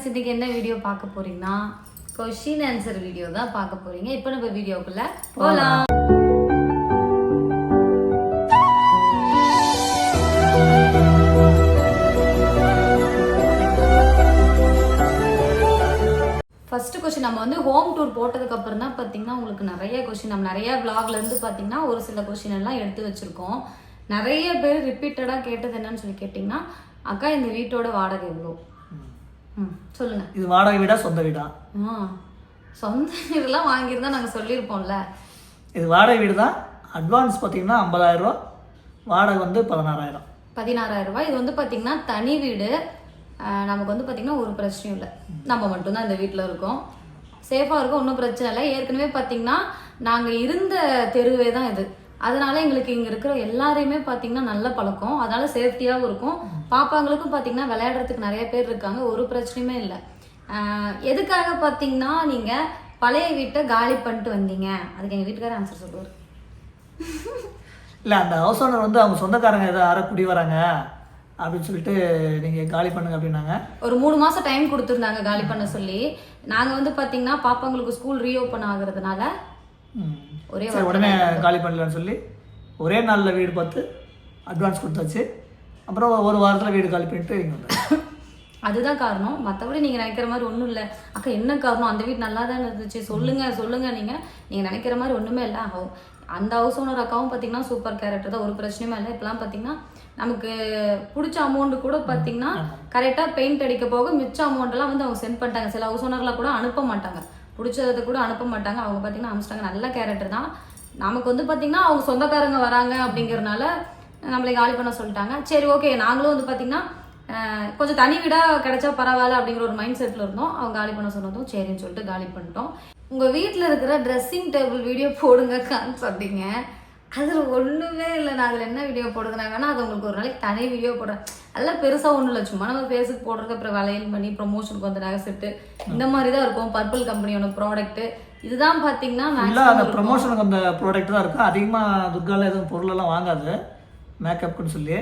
Friends இன்றைக்கி என்ன video பார்க்க போகிறீங்கன்னா கொஷின் ஆன்சர் வீடியோ தான் பார்க்க போறீங்க. இப்போ நம்ம வீடியோக்குள்ளே போகலாம் ஃபர்ஸ்ட் கொஷின் நம்ம வந்து ஹோம் டூர் போட்டதுக்கு அப்புறம் தான் பார்த்தீங்கன்னா உங்களுக்கு நிறைய கொஷின் நம்ம நிறைய விளாக்லேருந்து பார்த்தீங்கன்னா ஒரு சில கொஷின் எல்லாம் எடுத்து வச்சுருக்கோம். நிறைய பேர் ரிப்பீட்டடாக கேட்டது என்னன்னு சொல்லி கேட்டிங்கன்னா அக்கா இந்த வீட்டோட வாடகை எவ்வளோ? சொல்லுங்க. இது வாடகை வீடா சொந்த வீடா? சொந்த வீடெல்லாம் வாங்கியிருந்தா நாங்கள் சொல்லியிருப்போம்ல. இது வாடகை வீடு தான் அட்வான்ஸ் பார்த்தீங்கன்னா ஐம்பதாயிரம் ரூபா வாடகை வந்து பதினாறாயிரம். பதினாறாயிரம் ரூபாய் இது வந்து பார்த்தீங்கன்னா தனி வீடு. நமக்கு வந்து பார்த்தீங்கன்னா ஒரு பிரச்சனையும் இல்லை. நம்ம மட்டும்தான் இந்த வீட்டில் இருக்கோம். சேஃபாக இருக்கும் ஒன்றும் பிரச்சனை இல்லை. ஏற்கனவே பார்த்தீங்கன்னா நாங்கள் இருந்த தெருவே தான் இது. அதனால எங்களுக்கு இங்கே இருக்கிற எல்லாரையுமே பார்த்தீங்கன்னா நல்ல பழக்கம். அதனால சேஃப்டியாகவும் இருக்கும். பாப்பாங்களுக்கும் பார்த்தீங்கன்னா விளையாடுறதுக்கு நிறைய பேர் இருக்காங்க. ஒரு பிரச்சனையுமே இல்லை. எதுக்காக பார்த்தீங்கன்னா நீங்கள் பழைய வீட்டை காலி பண்ணிட்டு வந்தீங்க? அதுக்கு எங்கள் வீட்டுக்காரர் ஆன்சர் சொல்லுவார். இல்லை அந்த ஹவுஸ் ஓனர் வந்து அவங்க சொந்தக்காரங்க ஏதோ யாரோ குடி வராங்க. அப்படின்னு சொல்லிட்டு நீங்கள் காலி பண்ணுங்க அப்படின்னாங்க. ஒரு மூணு மாசம் டைம் கொடுத்துருந்தாங்க காலி பண்ண சொல்லி. நாங்க வந்து பாத்தீங்கன்னா பாப்பாங்களுக்கு ஸ்கூல் ரீஓப்பன் ஆகுறதுனால. ஒரே சரி உடனே காலி பண்ணலான்னு சொல்லி ஒரே நாளில் வீடு பார்த்து அட்வான்ஸ் கொடுத்தாச்சு. அப்புறம் ஒரு வாரத்தில் வீடு காலி பண்ணிட்டு இங்கே வந்தேன் அதுதான் காரணம். மற்றபடி நீங்க நினைக்கிற மாதிரி ஒன்றும் இல்லை. அக்கா என்ன காரணம்? அந்த வீடு நல்லா தான் இருந்துச்சு? சொல்லுங்க சொல்லுங்க நீங்க. நீங்க நினைக்கிற மாதிரி ஒண்ணுமே இல்லை. ஹவு- அந்த ஹவுஸ் ஓனர் அக்காவும் பார்த்தீங்கன்னா சூப்பர் கேரக்டர் தான். ஒரு பிரச்சனையுமே இல்லை. இப்பெல்லாம் பார்த்தீங்கன்னா நமக்கு பிடிச்ச அமௌண்ட் கூட பார்த்தீங்கன்னா கரெக்டாக பெயிண்ட் அடிக்க போக மிச்ச எல்லாம் வந்து அவங்க சென்ட் பண்ணிட்டாங்க. சில ஹவுஸ் ஓனர்லாம் கூட அனுப்ப மாட்டாங்க. பிடிச்சதை கூட அனுப்ப மாட்டாங்க. அவங்க பார்த்தீங்கன்னா அனுப்பிச்சிட்டாங்க. நல்ல கேரக்டர் தான். நமக்கு வந்து பார்த்தீங்கன்னா அவங்க சொந்தக்காரங்க வராங்க அப்படிங்கறதுனால நம்மளை காலி பண்ண சொல்லிட்டாங்க. சரி ஓகே நாங்களும் வந்து பார்த்தீங்கன்னா கொஞ்சம் தனி வீடாக கிடைச்சா பரவாயில்ல அப்படிங்கிற ஒரு மைண்ட் செட்டில் இருந்தோம். அவங்க காலி பண்ண சொன்னதும் சரின்னு சொல்லிட்டு காலி பண்ணிட்டோம். உங்கள் வீட்டில் இருக்கிற ட்ரெஸ்ஸிங் டேபிள் வீடியோ போடுங்கக்கான்னு சொன்னீங்க. அதில் ஒன்றுமே இல்லை. நான் அதில் என்ன வீடியோ வேணா அது உங்களுக்கு ஒரு நாளைக்கு தனி வீடியோ போடுறேன். அதெல்லாம் பெருசாக ஒன்றும் இல்லை. சும்மா நம்ம ஃபேஸுக்கு போடுறது அப்புறம் வளையல் பண்ணி ப்ரொமோஷனுக்கு வந்து நகை செட்டு இந்த மாதிரி தான் இருக்கும் பர்பிள் கம்பெனியோட ப்ராடக்ட்டு இதுதான் பார்த்தீங்கன்னா ஃபுல்லாக அந்த ப்ரொமோஷனுக்கு அந்த ப்ராடக்ட் தான் இருக்கும் அதிகமாக துர்காவில் எதுவும் பொருளெல்லாம் வாங்காது. மேக்கப்னு சொல்லி.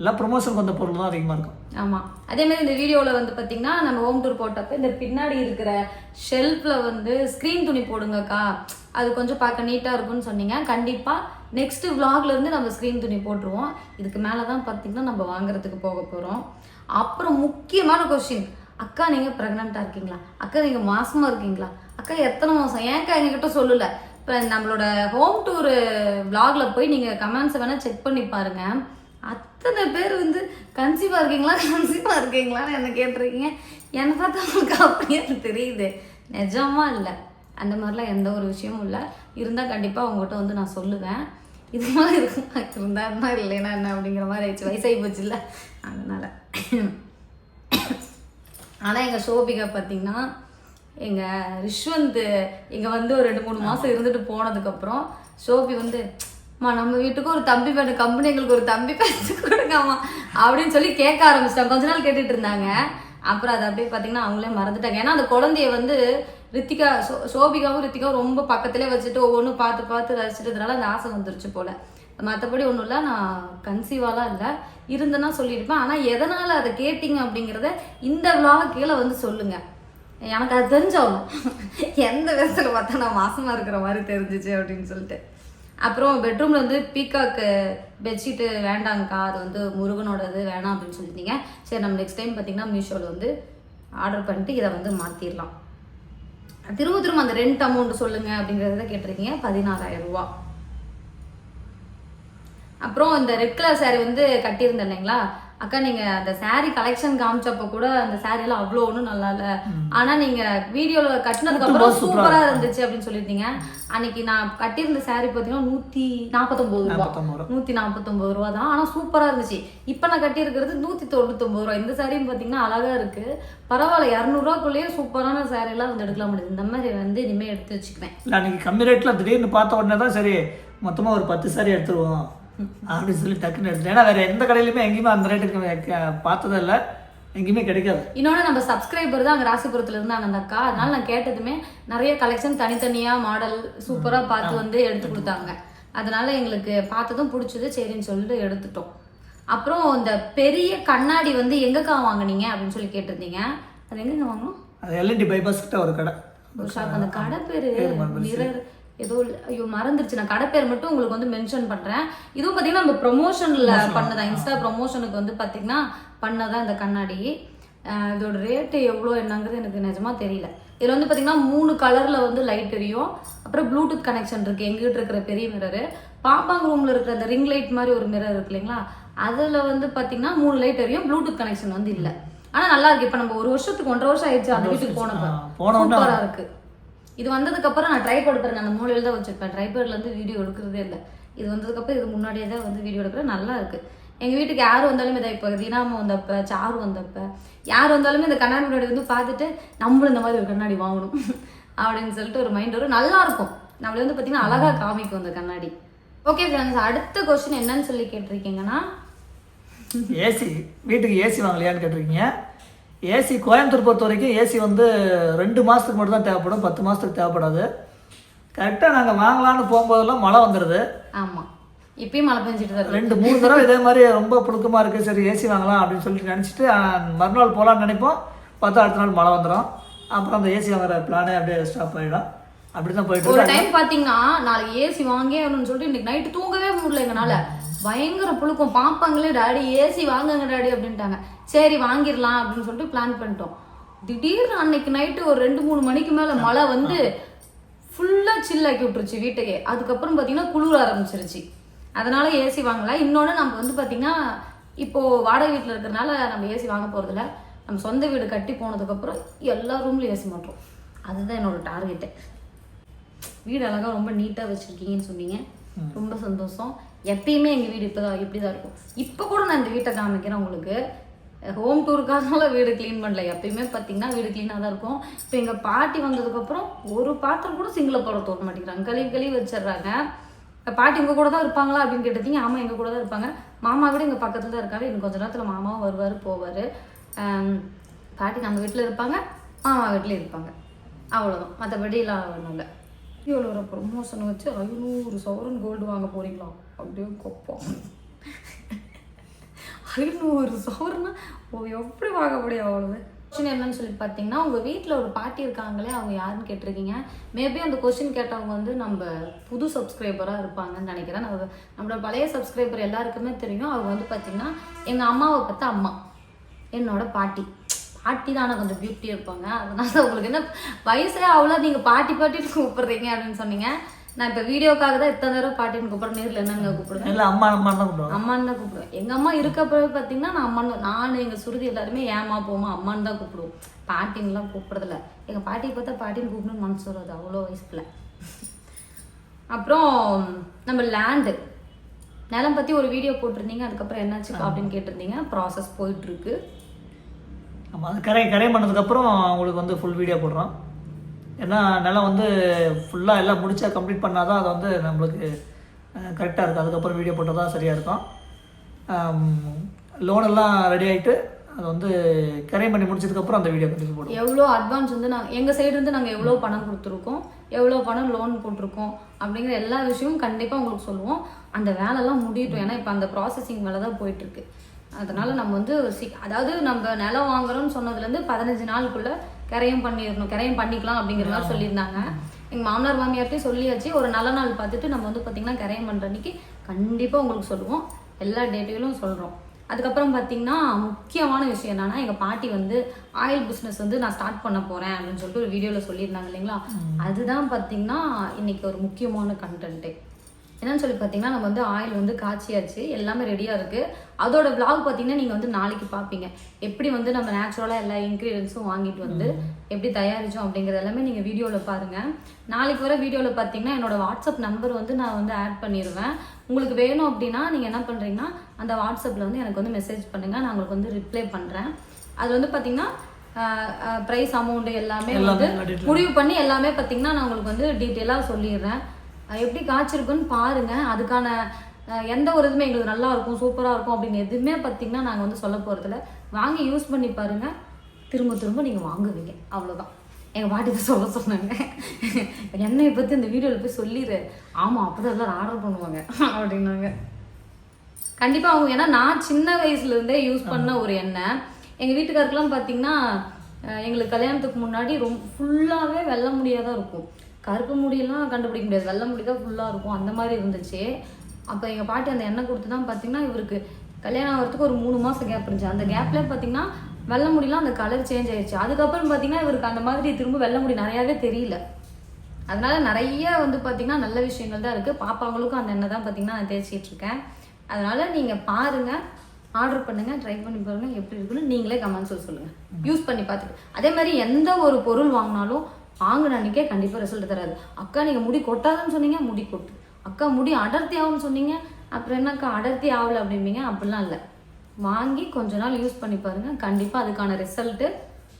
எல்லாம் ப்ரொமோஷனுக்கு வந்த பொருள் தான் அதிகமாக இருக்கும். ஆமாம் அதே மாதிரி இந்த வீடியோவில் வந்து பார்த்தீங்கன்னா நம்ம ஹோம் டூர் போட்டப்ப இந்த பின்னாடி இருக்கிற ஷெல்ஃபில் வந்து ஸ்க்ரீன் துணி போடுங்கக்கா. அது கொஞ்சம் பார்க்க நீட்டாக இருக்கும்னு சொன்னீங்க. கண்டிப்பாக நெக்ஸ்ட்டு விலாக்லேருந்து நம்ம ஸ்க்ரீன் துணி போட்டுருவோம். இதுக்கு மேலே தான் பார்த்தீங்கன்னா நம்ம வாங்குறதுக்கு போக போகிறோம் அப்புறம் முக்கியமான கொஸ்டின் அக்கா நீங்கள் ப்ரெக்னெண்ட்டாக இருக்கீங்களா? அக்கா நீங்கள் மாசமாக இருக்கீங்களா? அக்கா எத்தனை மாதம் ஏன்க்கா எங்ககிட்ட சொல்லல? இப்போ நம்மளோட ஹோம் டூர் விலாகில் போய் நீங்கள் கமெண்ட்ஸை வேணால் செக் பண்ணி பாருங்கள் அத்தனை பேர் வந்து கன்சீவாக இருக்கீங்களா? கன்சீவாக இருக்கீங்களான்னு என்ன கேட்டிருக்கீங்க? என்னை பார்த்தா உங்களுக்கு அப்படியே தெரியுது. நிஜமா இல்லை. அந்த மாதிரிலாம் எந்த ஒரு விஷயமும் இல்லை. இருந்தால் கண்டிப்பாக உங்கள்கிட்ட வந்து நான் சொல்லுவேன். இது மாதிரி இருக்குமா? இருந்தா இருந்தா இல்லைன்னா என்ன அப்படிங்கிற மாதிரி ஆயிடுச்சு. வயசாகி போச்சு இல்லை அதனால. ஆனால் எங்கள் சோபிகா பார்த்தீங்கன்னா எங்கள் ரிஷ்வந்த் இங்கே வந்து ஒரு ரெண்டு மூணு மாதம் இருந்துட்டு போனதுக்கப்புறம் சோபி வந்து அம்மா நம்ம வீட்டுக்கு ஒரு தம்பி வேணும் கம்பெனி எங்களுக்கு ஒரு தம்பி பேச்சு கொடுங்கம்மா அப்படின்னு சொல்லி கேட்க ஆரம்பிச்சிட்டாங்க. கொஞ்ச நாள் கேட்டுட்டு இருந்தாங்க. அப்புறம் அதை அப்படியே பார்த்தீங்கன்னா அவங்களே மறந்துட்டாங்க. ஏன்னா அந்த குழந்தைய வந்து ரித்திகா சோ சோபிகாவும் ரித்திகாவும் ரொம்ப பக்கத்திலே வச்சுட்டு ஒவ்வொன்றும் பார்த்து பார்த்து ரசிச்சிட்டதுனால அந்த ஆசை வந்துருச்சு போல. மற்றபடி ஒன்றும் இல்லை நான் கன்சீவாலாம் இல்லை. இருந்தேன்னா சொல்லியிருப்பேன். ஆனால் எதனால் அதை கேட்டிங்க அப்படிங்கிறத இந்த vlog கீழே வந்து சொல்லுங்கள் எனக்கு அது தெரிஞ்சவங்க எந்த விதத்தில் பார்த்தா நான் மாசமாக இருக்கிற மாதிரி தெரிஞ்சிச்சு அப்படின்னு சொல்லிட்டு. அப்புறம் பெட்ரூமில் வந்து பீகாக்கு பெட்ஷீட்டு வேண்டாங்கக்கா அது வந்து முருகனோடது வேணாம் அப்படின்னு சொல்லியிருந்தீங்க சரி நம்ம நெக்ஸ்ட் டைம் பார்த்தீங்கன்னா மீஷோவில் வந்து ஆர்டர் பண்ணிட்டு இதை வந்து மாற்றிடலாம் திரும்ப திரும்ப அந்த ரெண்ட் அமௌண்ட் சொல்லுங்கள் அப்படிங்கிறத கேட்டிருக்கீங்க. பதினாறாயிரம் ரூபா. அப்புறம் இந்த ரெட் கலர் சாரி வந்து கட்டியிருந்தேன் இல்லைங்களா? அக்கா நீங்க அந்த saree கலெக்ஷன் காமிச்சப்ப கூட அந்த saree எல்லாம் அவ்வளோ ஒன்றும் நல்லா இல்ல. ஆனா நீங்க வீடியோல கட்டினதுக்கு அப்புறம் சூப்பரா இருந்துச்சு அப்படின்னு சொல்லியிருந்தீங்க. அன்னைக்கு நான் கட்டியிருந்த saree பார்த்தீங்கன்னா நூத்தி நாற்பத்தொன்பது ரூபா. நூத்தி நாற்பத்தொன்பது ரூபா தான். ஆனா சூப்பரா இருந்துச்சு. இப்போ நான் கட்டியிருக்கிறது நூத்தி தொண்ணூத்தொன்பது ரூபா. இந்த சாரியும் பார்த்தீங்கன்னா அழகா இருக்கு. பரவாயில்ல இரநூறுவாக்குள்ளேயே சூப்பரான saree எல்லாம் வந்து எடுக்கலாம் முடியுது. இந்த மாதிரி வந்து இனிமே எடுத்து வச்சுக்குவேன். இல்லை அன்றைக்கி கம்மி ரேட்டில் திடீர்னு பார்த்த உடனே தான் சரி மொத்தமாக ஒரு பத்து சாரி எடுத்துருவோம். அப்படின்னு சொல்லி டக்குன்னு ஏன்னா வேறு எந்த கடையிலுமே எங்கேயுமே அந்த ரேட்டுக்கு பார்த்ததே இல்லை எங்கேயுமே கிடைக்காது. இன்னொன்று நம்ம சப்ஸ்கிரைபர் தான் அங்கே ராசிபுரத்துல இருந்தாங்க அந்த அக்கா அதனால நான் கேட்டதுமே நிறைய கலெக்ஷன் தனித்தனியா மாடல் சூப்பரா பார்த்து வந்து எடுத்து கொடுத்தாங்க. அதனால எங்களுக்கு பார்த்ததும் பிடிச்சது. சரின்னு சொல்லிட்டு எடுத்துட்டோம். அப்புறம் இந்த பெரிய கண்ணாடி வந்து எங்கக்கா வாங்குனீங்க? அப்படின்னு சொல்லி கேட்டிருந்தீங்க. அது எங்கங்க வாங்கணும்? அது எல்என்டி பைபாஸ் கிட்ட ஒரு கடை. ஒரு ஷாப் அந்த கடை பேரு மிரர் ஏதோ. ஐயோ மறந்துருச்சு. நான் கடை பேர் மட்டும் உங்களுக்கு வந்து மென்ஷன் பண்றேன். இதுவும் பாத்தீங்கன்னா நம்ம ப்ரொமோஷன்ல பண்ணதா? இன்ஸ்டா ப்ரொமோஷனுக்கு வந்து பாத்தீங்கன்னா பண்ணதா இந்த கண்ணாடி. இதோட ரேட்டு எவ்வளோ என்னங்கிறது எனக்கு நிஜமா தெரியல. இதுல வந்து பாத்தீங்கன்னா மூணு கலர்ல வந்து லைட் எரியும் அப்புறம் ப்ளூடூத் கனெக்ஷன் இருக்கு. எங்கிட்ட இருக்கிற பெரிய மிரரு பாப்பாங்க ரூம்ல இருக்கிற அந்த ரிங் லைட் மாதிரி ஒரு மிரர் இருக்கு இல்லைங்களா? அதுல வந்து பாத்தீங்கன்னா மூணு லைட் எரியும் ப்ளூடூத் கனெக்ஷன் வந்து இல்ல. ஆனா நல்லா இருக்கு. இப்ப நம்ம ஒரு வருஷத்துக்கு ஒன்றரை வருஷம் ஆயிடுச்சு அந்த வீட்டுக்கு போனப்ப. ஆ, போன உடனே சூப்பரா இருக்கு. இது வந்ததுக்கப்புறம் நான் ட்ரைபேட் பாருங்க அந்த மூலையில் தான் வச்சுருப்பேன். ட்ரைபேட்லேருந்து வீடியோ எடுக்கிறதே இல்லை. இது வந்ததுக்கப்புறம் இது முன்னாடியே தான் வந்து வீடியோ எடுக்கிறேன். நல்லா இருக்குது எங்கள் வீட்டுக்கு யார் வந்தாலுமே இதை இப்போ தினாம வந்தப்போ சாரு வந்தப்போ யார் வந்தாலுமே இந்த கண்ணாடி முன்னாடி வந்து பார்த்துட்டு நம்மளும் இந்த மாதிரி ஒரு கண்ணாடி வாங்கணும் அப்படின்னு சொல்லிட்டு ஒரு மைண்ட் வரும். நல்லா இருக்கும். நம்மள வந்து பார்த்தீங்கன்னா அழகாக காமிக்கும் அந்த கண்ணாடி. ஓகே ஃப்ரெண்ட்ஸ் அடுத்த கொஸ்டின் என்னன்னு சொல்லி கேட்டிருக்கீங்கன்னா ஏசி வீட்டுக்கு ஏசி வாங்கலையான்னு கேட்டிருக்கீங்க. ஏசி கோயம்புத்தூர் பொறுத்த வரைக்கும் ஏசி வந்து ரெண்டு மாதத்துக்கு மட்டும் தான் தேவைப்படும். பத்து மாதத்துக்கு தேவைப்படாது. கரெக்டாக நாங்கள் வாங்கலான்னு போகும்போதெல்லாம் மழை வந்துடுது ஆமா. இப்பயும் மழை பெஞ்சிட்டு தான் ரெண்டு மூணு தடவை இதே மாதிரி ரொம்ப புழுக்கமாக இருக்குது சரி ஏசி வாங்கலாம் அப்படின்னு சொல்லிட்டு நினச்சிட்டு மறுநாள் போகலான்னு நினைப்போம். பார்த்தா அடுத்த நாள் மழை வந்துடும் அப்புறம் அந்த ஏசி வாங்குற பிளானே அப்படியே ஸ்டாப் ஆகிடும் அப்படி தான் போயிட்டு ஒரு டைம் பாத்தீங்கன்னா நாளைக்கு ஏசி வாங்கே ஆகணும்னு சொல்லிட்டு இன்னைக்கு நைட்டு தூங்கவே முடியல எங்கனால பயங்கர புழுக்கம். பாப்பாங்களே டாடி ஏசி வாங்குங்க டாடி அப்படின்ட்டாங்க. சரி வாங்கிடலாம் அப்படின்னு சொல்லிட்டு பிளான் பண்ணிட்டோம். திடீர்னு அன்னைக்கு நைட்டு ஒரு ரெண்டு மூணு மணிக்கு மேல மழை வந்து ஃபுல்லா சில்லாக்கி விட்டுருச்சு வீட்டுக்கே. அதுக்கப்புறம் பாத்தீங்கன்னா குளிர ஆரம்பிச்சிருச்சு. அதனால ஏசி வாங்கல. இன்னொன்று நம்ம வந்து பாத்தீங்கன்னா இப்போ வாடகை வீட்டில் இருக்கிறனால நம்ம ஏசி வாங்க போறதில்ல. நம்ம சொந்த வீடு கட்டி போனதுக்கப்புறம் எல்லா ரூம்லையும் ஏசி மாட்டோம் அதுதான் என்னோட டார்கெட்டு வீடு அழகா ரொம்ப நீட்டா வச்சிருக்கீங்கன்னு சொன்னீங்க. ரொம்ப சந்தோஷம். எப்பயுமே எங்கள் வீடு இப்பதான் இப்படிதான் இருக்கும். இப்போ கூட நான் இந்த வீட்டை காமிக்கிறேன் உங்களுக்கு. ஹோம் டூருக்காகனால வீடு க்ளீன் பண்ணல. எப்பயுமே பார்த்தீங்கன்னா வீடு க்ளீனாக தான் இருக்கும். இப்போ எங்கள் பாட்டி வந்ததுக்கப்புறம் ஒரு பாத்திரம் கூட சிங்கிளை போட தோண மாட்டேங்கிறாங்க. கழுவி கழுவி வச்சிடுறாங்க. பாட்டி உங்க கூட தான் இருப்பாங்களா அப்படின்னு கேட்டீங்க ஆமாம் எங்கள் கூட தான் இருப்பாங்க. மாமா கூட எங்கள் பக்கத்தில் தான் இருக்காரு. இன்னும் கொஞ்ச நேரத்தில் மாமாவும் வருவார் போவார். பாட்டி அந்த வீட்டில் இருப்பாங்க மாமா வீட்டில் இருப்பாங்க. அவ்வளோதான் மற்றபடி எல்லாம் ஒன்றும் இல்லை. இவ்வளோ ஒரு ப்ரொமோஷன் வச்சு ஐநூறு சவரன் கோல்டு வாங்க போகிறீங்களா அப்படியே கொப்போம். ஐநூறு சவரன்னா ஓ எப்படி வாங்க முடியும் அவ்வளவு? கொஸ்டின் என்னன்னு சொல்லி பார்த்தீங்கன்னா உங்கள் வீட்டில் ஒரு பாட்டி இருக்காங்களே அவங்க யாருன்னு கேட்டிருக்கீங்க? மேபி அந்த கொஸ்டின் கேட்டவங்க வந்து நம்ம புது சப்ஸ்கிரைபராக இருப்பாங்கன்னு நினைக்கிறேன். நம்ம நம்மளோட பழைய சப்ஸ்கிரைபர் எல்லாருக்குமே தெரியும். அவங்க வந்து பார்த்தீங்கன்னா எங்கள் அம்மாவை பார்த்து அம்மா என்னோட பாட்டி. பாட்டி தானே கொஞ்சம் பியூட்டியாக இருப்பாங்க. அதனால உங்களுக்கு என்ன வயசே அவ்வளோ நீங்கள் பாட்டி பாட்டி கூப்பிட்றீங்க அப்படின்னு சொன்னீங்க. நான் இப்போ வீடியோக்காக தான் இத்தனை தடவை பாட்டின்னு கூப்பிட்றேன். நேரில் என்னங்க கூப்பிடுவேன் இல்லை அம்மா அம்மா தான் கூப்பிடுவாங்க. அம்மான்னு தான் கூப்பிடுவேன். எங்க அம்மா இருக்கப்பவே பார்த்தீங்கன்னா நான் அம்மான் தான் நான் எங்க சுருதி எல்லாருமே ஏமா போமா அம்மான்னு தான் கூப்பிடுவோம். பாட்டின்லாம் கூப்பிடுறதில்ல. எங்க பாட்டியை பார்த்தா பாட்டின்னு கூப்பிடணும்னு மனசு வராது. அவ்வளோ வயசுல. அப்புறம் நம்ம லேண்டு நிலம் பத்தி ஒரு வீடியோ போட்டிருந்தீங்க. அதுக்கப்புறம் என்னாச்சு அப்படின்னு கேட்டிருந்தீங்க. ப்ராசஸ் போயிட்டு இருக்கு. ஆமாம் அது கரை கரை பண்ணதுக்கப்புறம் உங்களுக்கு வந்து ஃபுல் வீடியோ போடுறோம். ஏன்னா நிலம் வந்து ஃபுல்லாக எல்லாம் முடித்தா கம்ப்ளீட் பண்ணால் தான் அது வந்து நம்மளுக்கு கரெக்டாக இருக்கும். அதுக்கப்புறம் வீடியோ போட்டால் தான் சரியாக இருக்கும் லோனெல்லாம் ரெடி ஆகிட்டு அது வந்து கரையம் பண்ணி முடிச்சதுக்கப்புறம் அந்த வீடியோ கண்டிப்பாக போடுவோம். எவ்வளோ அட்வான்ஸ் வந்து நாங்கள் எங்கள் சைடுலேருந்து நாங்கள் எவ்வளோ பணம் கொடுத்துருக்கோம் எவ்வளோ பணம் லோன் போட்டிருக்கோம் அப்படிங்கிற எல்லா விஷயமும் கண்டிப்பாக உங்களுக்கு சொல்லுவோம். அந்த வேலைலாம் முடியட்டும். ஏன்னா இப்போ அந்த ப்ராசஸிங் வேலை தான் போயிட்டுருக்கு. அதனால் நம்ம வந்து சி- அதாவது நம்ம நிலம் வாங்குறோம்னு சொன்னதுலேருந்து பதினஞ்சு நாளுக்குள்ளே கரையும் பண்ணிடணும் கரையும் பண்ணிக்கலாம் அப்படிங்கிற மாதிரி சொல்லியிருந்தாங்க. எங்கள் மாமனார் மாமியார்ட்டையும் சொல்லியாச்சு. ஒரு நல்ல நாள் பார்த்துட்டு நம்ம வந்து பார்த்திங்கன்னா கரையம் பண்ணுற அன்னைக்கு கண்டிப்பாக உங்களுக்கு சொல்லுவோம். எல்லா டேட்டையிலும் சொல்கிறோம் அதுக்கப்புறம் பார்த்தீங்கன்னா முக்கியமான விஷயம் என்னன்னா எங்கள் பாட்டி வந்து ஆயில் பிஸ்னஸ் வந்து நான் ஸ்டார்ட் பண்ண போகிறேன் அப்படின்னு சொல்லிட்டு ஒரு வீடியோவில் சொல்லியிருந்தாங்க இல்லைங்களா? அதுதான் பார்த்தீங்கன்னா இன்னைக்கு ஒரு முக்கியமான கண்டென்ட்டே என்னன்னு சொல்லி பார்த்தீங்கன்னா நம்ம வந்து ஆயில் வந்து காய்ச்சியாச்சு. எல்லாமே ரெடியாக இருக்குது அதோட vlog பார்த்தீங்கன்னா நீங்கள் வந்து நாளைக்கு பார்ப்பீங்க எப்படி வந்து நம்ம நேச்சுரலாக எல்லா இன்க்ரீடியன்ஸும் வாங்கிட்டு வந்து எப்படி தயாரிச்சோம் அப்படிங்கிறது எல்லாமே நீங்கள் வீடியோவில் பாருங்கள் நாளைக்கு வர வீடியோவில் பார்த்தீங்கன்னா என்னோட வாட்ஸ்அப் நம்பர் வந்து நான் வந்து ஆட் பண்ணிடுவேன் உங்களுக்கு வேணும் அப்படின்னா நீங்கள் என்ன பண்ணுறீங்கன்னா அந்த வாட்ஸ்அப்பில் வந்து எனக்கு வந்து மெசேஜ் பண்ணுங்கள் நான் உங்களுக்கு வந்து ரிப்ளை பண்ணுறேன் அது வந்து பார்த்தீங்கன்னா ப்ரைஸ் அமௌண்ட் எல்லாமே வந்து முடிவு பண்ணி எல்லாமே பார்த்தீங்கன்னா நான் உங்களுக்கு வந்து டீட்டெயிலாக சொல்லிடுறேன். எப்படி காய்ச்சிருக்குன்னு பாருங்க. அதுக்கான எந்த ஒரு இதுவுமே எங்களுக்கு நல்லா இருக்கும் சூப்பராக இருக்கும் அப்படின்னு எதுவுமே பார்த்தீங்கன்னா நாங்கள் வந்து சொல்ல போகிறதில்ல வாங்கி யூஸ் பண்ணி பாருங்க. திரும்ப திரும்ப நீங்கள் வாங்குவீங்க. அவ்வளோதான் எங்கள் பாட்டி தான் சொல்ல சொன்னாங்க. என்னையை பற்றி இந்த வீடியோவில் போய் சொல்லிடு ஆமாம் அப்போ தான் எல்லாரும் ஆர்டர் பண்ணுவாங்க அப்படின்னாங்க. கண்டிப்பா அவங்க ஏன்னா நான் சின்ன வயசுல இருந்தே யூஸ் பண்ண ஒரு எண்ணெய் எங்க வீட்டுக்காருக்கெல்லாம் பாத்தீங்கன்னா அஹ், எங்களுக்கு கல்யாணத்துக்கு முன்னாடி ரொம்ப ஃபுல்லாவே வெள்ளை முடியா தான் இருக்கும். கருப்பு முடியெல்லாம் கண்டுபிடிக்க முடியாது. வெள்ளை முடி தான் ஃபுல்லாக இருக்கும். அந்த மாதிரி இருந்துச்சு. அப்போ எங்கள் பாட்டி அந்த எண்ணெய் கொடுத்து தான் பார்த்தீங்கன்னா இவருக்கு கல்யாணம் ஆகிறதுக்கு ஒரு மூணு மாதம் கேப் இருந்துச்சு. அந்த கேப்பில் பார்த்தீங்கன்னா வெள்ளை முடியெலாம் அந்த கலர் சேஞ்ச் ஆயிடுச்சு அதுக்கப்புறம் பார்த்தீங்கன்னா இவருக்கு அந்த மாதிரி திரும்ப வெள்ளை முடி நிறையாவே தெரியல. அதனால நிறைய வந்து பார்த்தீங்கன்னா நல்ல விஷயங்கள் தான் இருக்குது பாப்பாங்களுக்கும் அந்த எண்ணெய் தான் பார்த்தீங்கன்னா நான் தேய்ச்சிட்டு இருக்கேன். அதனால நீங்கள் பாருங்கள் ஆர்டர் பண்ணுங்க ட்ரை பண்ணி பாருங்க எப்படி இருக்குன்னு நீங்களே கமெண்ட்ஸில் சொல்லுங்க. யூஸ் பண்ணி பார்த்துட்டு அதே மாதிரி எந்த ஒரு பொருள் வாங்கினாலும் வாங்கின அன்னைக்கே கண்டிப்பாக ரிசல்ட் தராது. அக்கா நீங்கள் முடி கொட்டாதுன்னு சொன்னீங்க முடி கொட்டு. அக்கா முடி அடர்த்தி ஆகும்னு சொன்னீங்க அப்புறம் என்னக்கா அடர்த்தி ஆகல அப்படிம்பீங்க? அப்படிலாம் இல்லை. வாங்கி கொஞ்ச நாள் யூஸ் பண்ணி பாருங்க. கண்டிப்பாக அதுக்கான ரிசல்ட்டு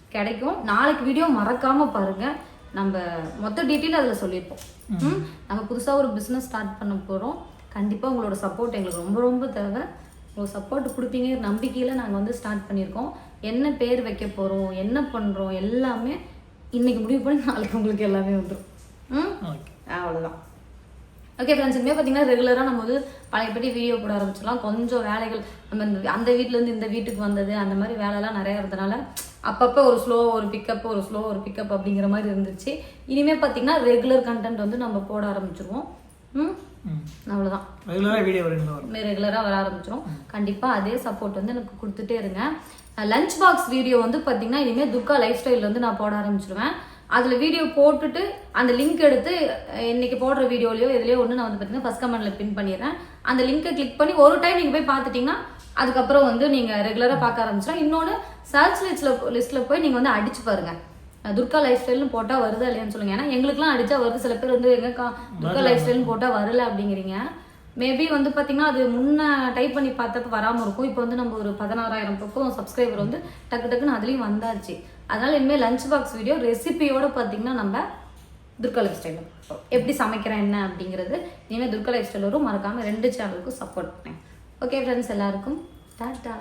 கிடைக்கும். நாளைக்கு வீடியோ மறக்காம பாருங்க. நம்ம மொத்த டீட்டெயில் அதில் சொல்லியிருப்போம். ம்? நம்ம புதுசாக ஒரு பிஸ்னஸ் ஸ்டார்ட் பண்ண போகிறோம் கண்டிப்பாக உங்களோட சப்போர்ட் எங்களுக்கு ரொம்ப ரொம்ப தேவை. உங்கள் சப்போர்ட் கொடுப்பீங்க. நம்பிக்கையில் நாங்கள் வந்து ஸ்டார்ட் பண்ணியிருக்கோம். என்ன பேர் வைக்க போகிறோம் என்ன பண்ணுறோம் எல்லாமே இன்னைக்கு முடிவு பண்ணி நாளைக்கு உங்களுக்கு எல்லாமே வந்துடும் ம்? ஓகே. அவ்வளோதான் ஓகே ஃப்ரெண்ட்ஸ் இனிமேல் பார்த்தீங்கன்னா ரெகுலராக நம்ம வந்து பழையபடி வீடியோ போட ஆரம்பிச்சிடலாம். கொஞ்சம் வேலைகள் நம்ம இந்த அந்த வீட்டிலேருந்து இந்த வீட்டுக்கு வந்தது அந்த மாதிரி வேலைலாம் நிறையா இருந்தனால அப்பப்போ ஒரு ஸ்லோ ஒரு பிக்கப் ஒரு ஸ்லோ ஒரு பிக்கப் அப்படிங்கிற மாதிரி இருந்துச்சு. இனிமேல் பார்த்தீங்கன்னா ரெகுலர் கண்டென்ட் வந்து நம்ம போட ஆரம்பிச்சிருவோம். ம்? அவ்வளோதான் ரெகுலராக வீடியோ வரும். ரெகுலராக வர ஆரம்பிச்சிரும். கண்டிப்பாக அதே சப்போர்ட் வந்து எனக்கு கொடுத்துட்டே இருங்க. லஞ்ச் பாக்ஸ் வீடியோ வந்து பார்த்தீங்கன்னா இனிமேல் துர்கா லைஃப் ஸ்டைல் வந்து நான் போட ஆரம்பிச்சிருவேன். அதில் வீடியோ போட்டுட்டு அந்த லிங்க் எடுத்து இன்னைக்கு போடுற வீடியோலையோ எதுலையோ ஒன்று நான் வந்து பார்த்தீங்கன்னா ஃபஸ்ட் கமெண்ட்ல பின் பண்ணிடுறேன். அந்த லிங்கை கிளிக் பண்ணி ஒரு டைம் நீங்கள் போய் பார்த்துட்டீங்கன்னா அதுக்கப்புறம் வந்து நீங்கள் ரெகுலராக பார்க்க ஆரம்பிச்சிடலாம் இன்னொன்று சர்ச் லிஸ்ட்டில் லிஸ்ட்டில் போய் நீங்கள் வந்து அடிச்சு பாருங்க. அஹ், துர்கா லைஃப் ஸ்டைல்னு போட்டால் வருதா இல்லையான்னு சொல்லுங்க. ஏன்னா எங்களுக்குலாம் அடிச்சா வருது. சில பேர் வந்து எங்கக்கா துர்கா லைஃப் ஸ்டைல்னு போட்டால் வரல அப்படிங்கிறீங்க. மேபி வந்து பார்த்தீங்கன்னா அது முன்ன டைப் பண்ணி பார்த்தப்ப வராமல் இருக்கும். இப்போ வந்து நம்ம ஒரு பதினாறாயிரம் பக்கம் சப்ஸ்கிரைபர் வந்து டக்கு டக்குன்னு அதுலேயும் வந்தாச்சு. அதனால இனிமேல் லஞ்ச் பாக்ஸ் வீடியோ ரெசிபியோட பார்த்தீங்கன்னா நம்ம துர்கா லைஃப் ஸ்டைல் எப்படி சமைக்கிறேன் என்ன அப்படிங்கிறது. இனிமேல் துர்கா லைஃப் ஸ்டைல் வரும். மறக்காமல் ரெண்டு சேனலுக்கும் சப்போர்ட் பண்ணேன் ஓகே ஃப்ரெண்ட்ஸ் எல்லாருக்கும் டாட்டா.